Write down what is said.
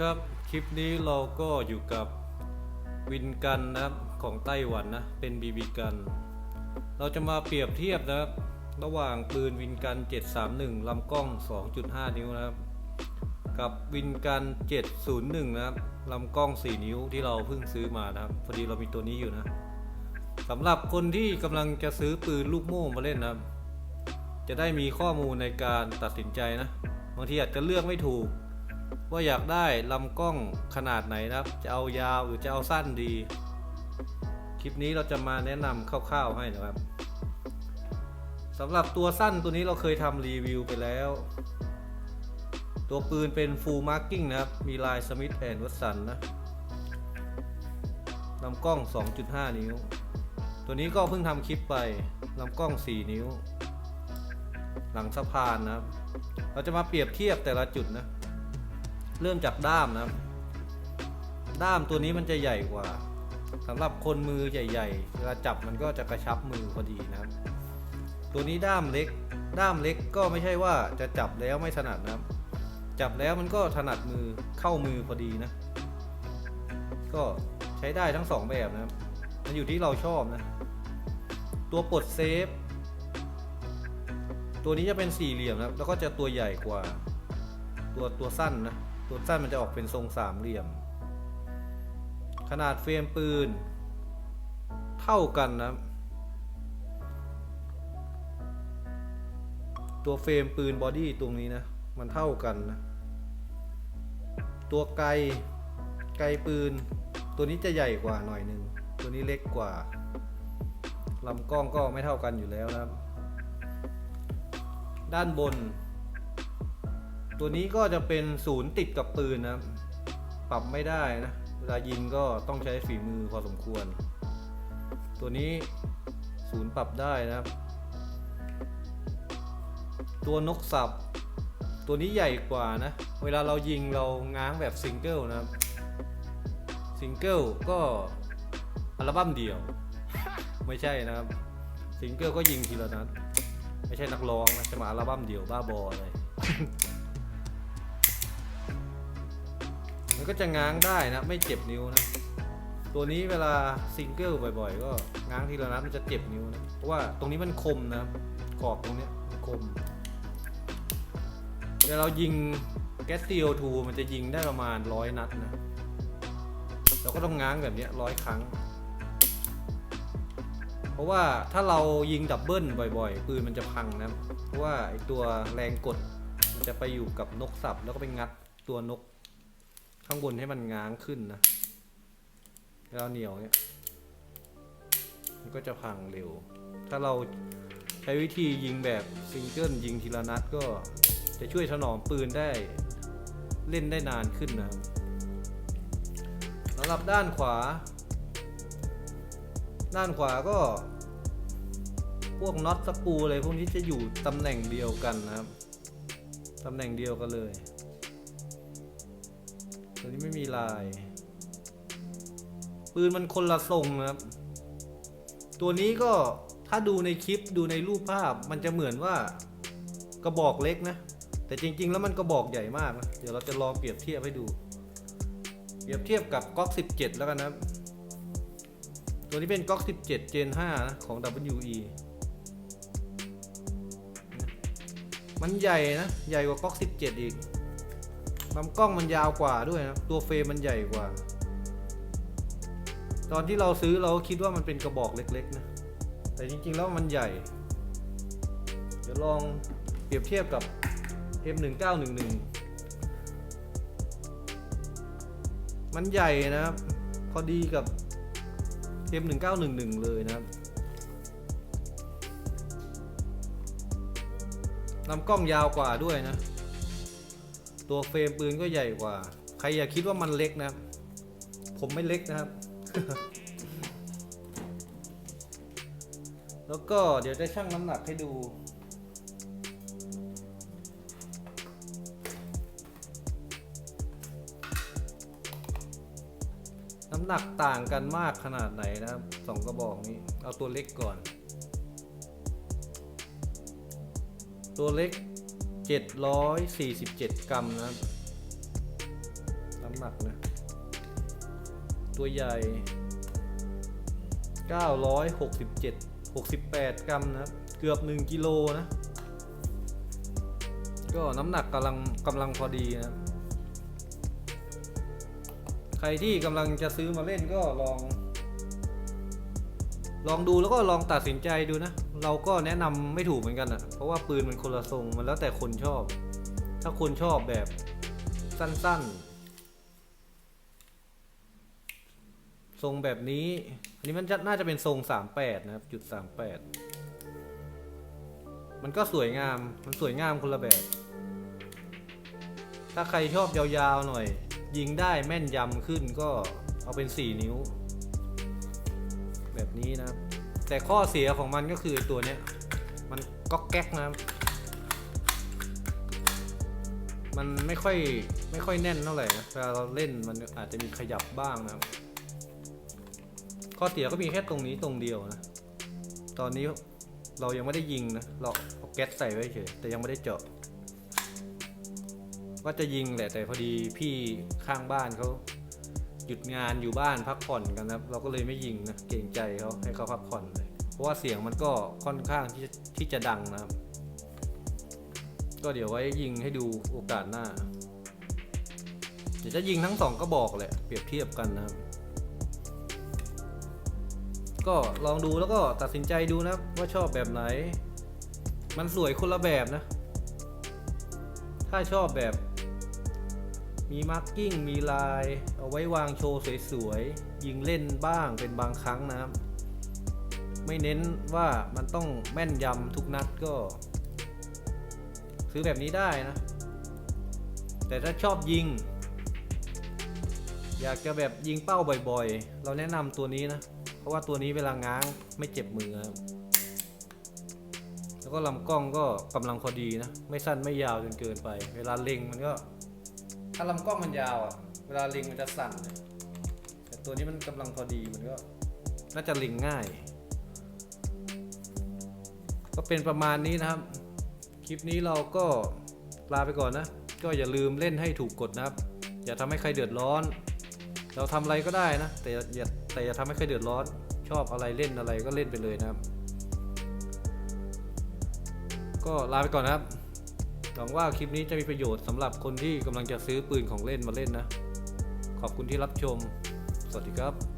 ครับ คลิปนี้เราก็อยู่กับวินกันนะครับของไต้หวันนะ เป็นบีบีกัน เราจะมาเปรียบเทียบนะครับ ระหว่างปืนวินกัน 731ลำกล้อง 2.5 นิ้วนะครับ กับวินกัน 701 นะครับลำกล้อง 4 นิ้วที่เราเพิ่งซื้อมานะครับ พอดีเรามีตัวนี้อยู่นะสำหรับคนที่กำลังจะซื้อปืนลูกโม่มาเล่นนะครับ จะได้มีข้อมูลในการตัดสินใจนะบางทีอาจจะเลือกไม่ถูก ว่าอยากได้ลำกล้องขนาดไหนนะครับ จะเอายาวหรือจะเอาสั้นดี คลิปนี้เราจะมาแนะนำคร่าวๆให้นะครับสำหรับตัวสั้นตัวนี้เราเคยทำรีวิวไปแล้ว ตัวปืนเป็น full marking นะครับ มีลาย Smith and Wesson นะลำกล้อง 2.5 นิ้ว ตัวนี้ก็เพิ่งทำคลิปไปลำกล้อง 4 นิ้ว หลังสะพานนะครับ เราจะมาเปรียบเทียบแต่ละจุดนะ เริ่มจากด้ามนะครับ ด้ามตัวนี้มันจะใหญ่กว่าสำหรับคนมือใหญ่ๆเวลาจับมันก็จะกระชับมือพอดีนะครับ ตัวนี้ด้ามเล็ก ด้ามเล็กก็ไม่ใช่ว่าจะจับแล้วไม่ถนัดนะครับ จับแล้วมันก็ถนัดมือเข้ามือพอดีนะ ก็ใช้ได้ทั้งสองแบบนะครับ มันอยู่ที่เราชอบนะ ตัวปลดเซฟ ตัวนี้จะเป็นสี่เหลี่ยมนะครับ แล้วก็จะตัวใหญ่กว่า ตัวตัวสั้นนะ ตัวสั้นมันจะออกเป็นทรงสามเหลี่ยม ขนาดเฟรมปืน เท่ากันนะ ตัวเฟรมปืนบอดี้ตรงนี้นะ มันเท่ากันนะ ตัวไกลไกลปืน ตัวนี้จะใหญ่กว่าหน่อยหนึ่ง ตัวนี้เล็กกว่าลำกล้องก็ไม่เท่ากันอยู่แล้วนะครับ ด้านบน ตัวนี้ก็จะเป็นศูนย์ติดกับปืนนะครับ ปรับไม่ได้นะ เวลายิงก็ต้องใช้ฝีมือพอสมควร ตัวนี้ศูนย์ปรับได้นะครับ ตัวนกสับ ตัวนี้ใหญ่กว่านะ เวลาเรายิงเราง้างแบบซิงเกิลนะครับ ซิงเกิลก็อัลบั้มเดียว ไม่ใช่นะครับ ซิงเกิลก็ยิงทีละนัด ไม่ใช่นักร้องนะจะมาอัลบั้มเดียวบ้าบออะไมันก็จะง้างได้นะ ไม่เจ็บนิ้วนะ ตัวนี้เวลาซิงเกิลบ่อย ๆ ก็ง้างทีละนัดมันจะเจ็บนิ้วนะ เพราะว่าตรงนี้มันคมนะครับขอบตรงเนี้ยมันคมเวลาเรายิงแก๊สซีโอทูมันจะยิงได้ประมาณร้อยนัดนะ เราก็ต้องง้างแบบนี้ร้อยครั้ง เพราะว่าถ้าเรายิงดับเบิลบ่อยๆ ปืนมันจะพังนะ เพราะว่าไอตัวแรงกดมันจะไปอยู่กับนกสับแล้วก็ไปงัดตัวนก ข้างบนให้มันง้างขึ้นนะเวลาเหนียวเนี่ยมันก็จะพังเร็ว ถ้าเราใช้วิธียิงแบบซิงเกิลยิงทีละนัดก็จะช่วยถนอมปืนได้เล่นได้นานขึ้นนะครับสำหรับด้านขวา ด้านขวาก็ พวกน็อตสกูอะไรพวกนี้จะอยู่ตำแหน่งเดียวกันนะครับ ตำแหน่งเดียวกันเลย ไม่มีลาย ปืนมันคนละทรงนะครับ ตัวนี้ก็ถ้าดูในคลิปดูในรูปภาพมันจะเหมือนว่ากระบอกเล็กนะ แต่จริง ๆ แล้วมันกระบอกใหญ่มากนะเดี๋ยวเราจะลองเปรียบเทียบให้ดู เปรียบเทียบกับก๊อก 17 แล้วกันนะตัวนี้เป็นก๊อก 17 Gen 5นะของ WE มันใหญ่นะ ใหญ่กว่าก๊อก 17 อีก ลำกล้องมันยาวกว่าด้วยนะตัวเฟรมมันใหญ่กว่า ตอนที่เราซื้อเราคิดว่ามันเป็นกระบอกเล็ก ๆ นะ แต่จริง ๆ แล้วมันใหญ่ เดี๋ยวลองเปรียบเทียบกับ M1911 มันใหญ่นะครับ พอดีกับ M1911 เลยนะครับลำกล้องยาวกว่าด้วยนะ ตัวเฟรมปืนก็ใหญ่กว่า ใครอย่าคิดว่ามันเล็กนะครับผมไม่เล็กนะครับ แล้วก็เดี๋ยวจะชั่งน้ำหนักให้ดูน้ำหนักต่างกันมากขนาดไหนนะครับสองกระบอกนี้ เอาตัวเล็กก่อน ตัวเล็ก 747 กรัมนะครับลำหนักนะ ตัวใหญ่ 967 68 กรัมนะครับ เกือบ 1 กิโลนะ ก็น้ำหนักกำลังกำลังพอดีนะ ใครที่กำลังจะซื้อมาเล่นก็ลอง ลองดูแล้วก็ลองตัดสินใจดูนะ เราก็แนะนำไม่ถูกเหมือนกันอะเพราะว่าปืนมันคนละทรงมันแล้วแต่คนชอบ ถ้าคนชอบแบบสั้นๆ ทรงแบบนี้ อันนี้มันน่าจะเป็นทรง 38 นะครับ จุด 38 มันก็สวยงาม มันสวยงามคนละแบบ ถ้าใครชอบยาวๆหน่อย ยิงได้แม่นยำขึ้นก็เอาเป็น 4 นิ้ว แบบนี้นะครับแต่ข้อเสียของมันก็คือตัวเนี้ยมันก๊อกแก๊กนะครับมันไม่ค่อยไม่ค่อยแน่นเท่าไหร่นะเวลาเราเล่นมันอาจจะมีขยับบ้างนะครับ ข้อเสียก็มีแค่ตรงนี้ตรงเดียวนะ ตอนนี้เรายังไม่ได้ยิงนะ เราเอาแก๊สใส่ไว้เฉยแต่ยังไม่ได้เจาะว่าจะยิงแหละแต่พอดีพี่ข้างบ้านเขา หยุดงานอยู่บ้านพักผ่อนกันนะเราก็เลยไม่ยิงนะเกรงใจเขาให้เขาพักผ่อนเลย เพราะว่าเสียงมันก็ค่อนข้างที่จะที่จะดังนะครับ ก็เดี๋ยวไว้ยิงให้ดูโอกาสหน้า เดี๋ยวจะยิงทั้งสองก็บอกแหละเปรียบเทียบกันนะครับก็ลองดูแล้วก็ตัดสินใจดูนะว่าชอบแบบไหน มันสวยคนละแบบนะ ถ้าชอบแบบ มีมาร์กิ้งมีลาย เอาไว้วางโชว์สวยๆ ยิงเล่นบ้างเป็นบางครั้งนะครับ ไม่เน้นว่ามันต้องแม่นยำทุกนัดก็ ซื้อแบบนี้ได้นะ แต่ถ้าชอบยิง อยากจะแบบยิงเป้าบ่อยๆ เราแนะนำตัวนี้นะ เพราะว่าตัวนี้เวลาง้างไม่เจ็บมือนะครับแล้วก็ลำกล้องก็กำลังพอดีนะ ไม่สั้นไม่ยาวจนเกินไป เวลาเล็งมันก็ ถ้าลำกล้องมันยาวอะ เวลาล็งมันจะสั่นเลยแต่ตัวนี้มันกำลังพอดีมันก็ น่าจะล็งง่าย ก็เป็นประมาณนี้นะครับ คลิปนี้เราก็ลาไปก่อนนะ ก็อย่าลืมเล่นให้ถูกกฎนะครับ อย่าทำให้ใครเดือดร้อน เราทำอะไรก็ได้นะ แต่อย่าแต่อย่าทำให้ใครเดือดร้อน ชอบอะไรเล่นอะไรก็เล่นไปเลยนะครับ ก็ลาไปก่อนนะครับ หวังว่าคลิปนี้จะมีประโยชน์สำหรับคนที่กำลังจะซื้อปืนของเล่นมาเล่นนะ ขอบคุณที่รับชม สวัสดีครับ